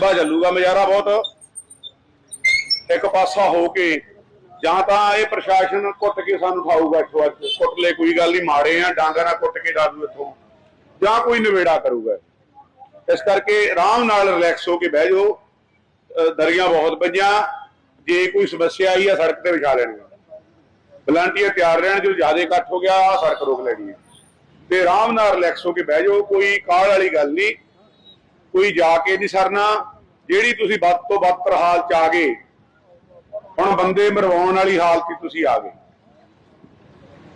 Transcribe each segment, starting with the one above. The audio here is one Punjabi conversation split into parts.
ਬਾ ਚੱਲੂਗਾ ਨਜ਼ਾਰਾ ਬਹੁਤ। ਇੱਕ ਪਾਸਾ ਹੋ ਕੇ ਜਾਂ ਤਾਂ ਇਹ ਪ੍ਰਸ਼ਾਸਨ ਕੁੱਟ ਕੇ ਸਾਨੂੰ ਖਾਊਗਾ ਇੱਥੋਂ ਅੱਜ। ਕੁੱਟ ਲੈ ਕੋਈ ਗੱਲ ਨਹੀਂ ਮਾੜੇ ਆ, ਡਾਂਗਾ ਨਾਲ ਕੁੱਟ ਕੇ ਦੱਸ ਇੱਥੋਂ। ਜਾਂ ਕੋਈ ਨਵੇੜਾ ਕਰੂਗਾ। ਇਸ ਕਰਕੇ ਆਰਾਮ ਨਾਲ ਰਿਲੈਕਸ ਹੋ ਕੇ ਬਹਿ ਜਾਓ। ਦਰੀਆਂ ਬਹੁਤ ਪਈਆਂ। ਜੇ ਕੋਈ ਸਮੱਸਿਆ ਆਈ ਆ, ਸੜਕ ਤੇ ਵਿਛਾ ਲੈਣੀ ਵਲੰਟੀਅਰ ਤਿਆਰ ਰਹਿਣ ਜਦੋਂ ਜ਼ਿਆਦਾ ਇਕੱਠ ਹੋ ਗਿਆ, ਆਹ ਸੜਕ ਰੋਕ ਲੈਣੀ ਹੈ ਤੇ ਆਰਾਮ ਨਾਲ ਰਿਲੈਕਸ ਹੋ ਕੇ ਬਹਿ ਜਾਓ। ਕੋਈ ਕਾਲ ਵਾਲੀ ਗੱਲ ਨਹੀਂ ਕੋਈ ਜਾ ਕੇ ਨਹੀਂ ਸਰਨਾ, ਜਿਹੜੀ ਤੁਸੀਂ ਵੱਧ ਤੋਂ ਵੱਧ ਹਾਲ ਚ ਆ ਗਏ, ਹੁਣ ਬੰਦੇ ਮਰਵਾਉਣ ਵਾਲੀ ਹਾਲਤ 'ਚ ਤੁਸੀਂ ਆ ਗਏ।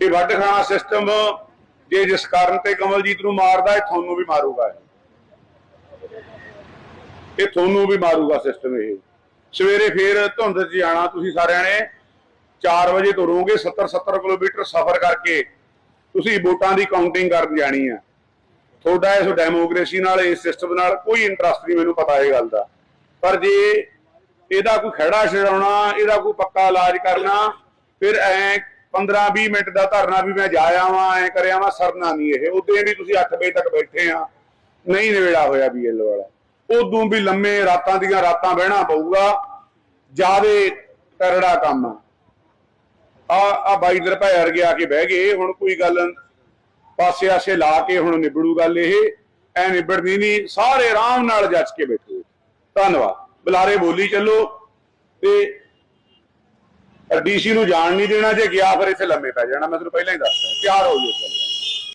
ਇਹ ਵੱਡ ਖਾਣਾ ਸਿਸਟਮ ਜੇ ਜਿਸ ਕਾਰਨ ਤੇ ਕਮਲਜੀਤ ਨੂੰ ਮਾਰਦਾ, ਇਹ ਤੁਹਾਨੂੰ ਵੀ ਮਾਰੂਗਾ ਇਹ। ਤੁਹਾਨੂੰ ਵੀ ਮਾਰੂਗਾ ਸਿਸਟਮ ਇਹ। ਸਵੇਰੇ ਫੇਰ ਧੁੰਦ 'ਚ ਜਾਣਾ ਤੁਸੀਂ ਸਾਰਿਆਂ ਨੇ। 4 ਵਜੇ ਤੁਰੋਗੇ 70 70 ਕਿਲੋਮੀਟਰ ਸਫ਼ਰ ਕਰਕੇ ਤੁਸੀਂ ਵੋਟਾਂ ਦੀ ਕਾਊਂਟਿੰਗ ਕਰਨ ਜਾਣੀ ਆ। ਤੁਹਾਡਾ ਇਸ ਡੈਮੋਕ੍ਰੇਸੀ ਨਾਲ, ਇਸ ਸਿਸਟਮ ਨਾਲ ਕੋਈ ਇੰਟਰਸਟ ਨਹੀਂ, ਮੈਨੂੰ ਪਤਾ ਇਹ ਗੱਲ ਦਾ। ਪਰ ਜੇ ਇਹਦਾ ਕੋਈ ਖੜਾ ਛਡਾਉਣਾ, ਇਹਦਾ ਕੋਈ ਪੱਕਾ ਇਲਾਜ ਕਰਨਾ, ਫਿਰ ਐ 15 20 ਮਿੰਟ ਦਾ ਧਰਨਾ ਵੀ ਮੈਂ ਜਾ ਆਵਾਂ, ਐ ਕਰਿਆ ਵਾਂ ਸਰਨਾ ਨਹੀਂ ਇਹ। ਉਦੋਂ ਵੀ ਤੁਸੀਂ 8 ਵਜੇ ਤੱਕ ਬੈਠੇ ਆ, ਨਹੀਂ ਨਿਵੇੜਾ ਹੋਇਆ ਬੀਐਲ ਵਾਲਾ। ਉਦੋਂ ਵੀ ਲੰਮੇ ਰਾਤਾਂ ਦੀਆਂ ਰਾਤਾਂ ਬਹਿਣਾ ਪਊਗਾ ਜਿਆਦੇ ਕਰੜਾ ਕੰਮ। ਆ ਆ ਬਾਈ ਦਰਪਾ ਵਰਗੇ ਆ ਕੇ ਬਹਿ ਗਏ, ਹੁਣ ਕੋਈ ਗੱਲ ਪਾਸੇ ਆਸੇ ਲਾ ਕੇ ਹੁਣ ਨਿਬੜੂ ਗੱਲ ਇਹ, ਐ ਨਿਬੜਨੀ ਨਹੀਂ, ਸਾਰੇ ਆਰਾਮ ਨਾਲ ਜੱਜ ਕੇ ਬੈਠੋ। ਧੰਨਵਾਦ। ਬੁਲਾਰੇ ਬੋਲੀ ਚੱਲੋ ਤੇ ਡੀਸੀ ਨੂੰ ਜਾਣ ਨਹੀਂ ਦੇਣਾ, ਜੇ ਗਿਆ ਫਿਰ ਇੱਥੇ ਲੰਮੇ ਪੈ ਜਾਣਾ, ਮੈਂ ਤੁਹਾਨੂੰ ਪਹਿਲਾਂ ਹੀ ਦੱਸਦਾ, ਤਿਆਰ ਹੋ ਜਾਓ।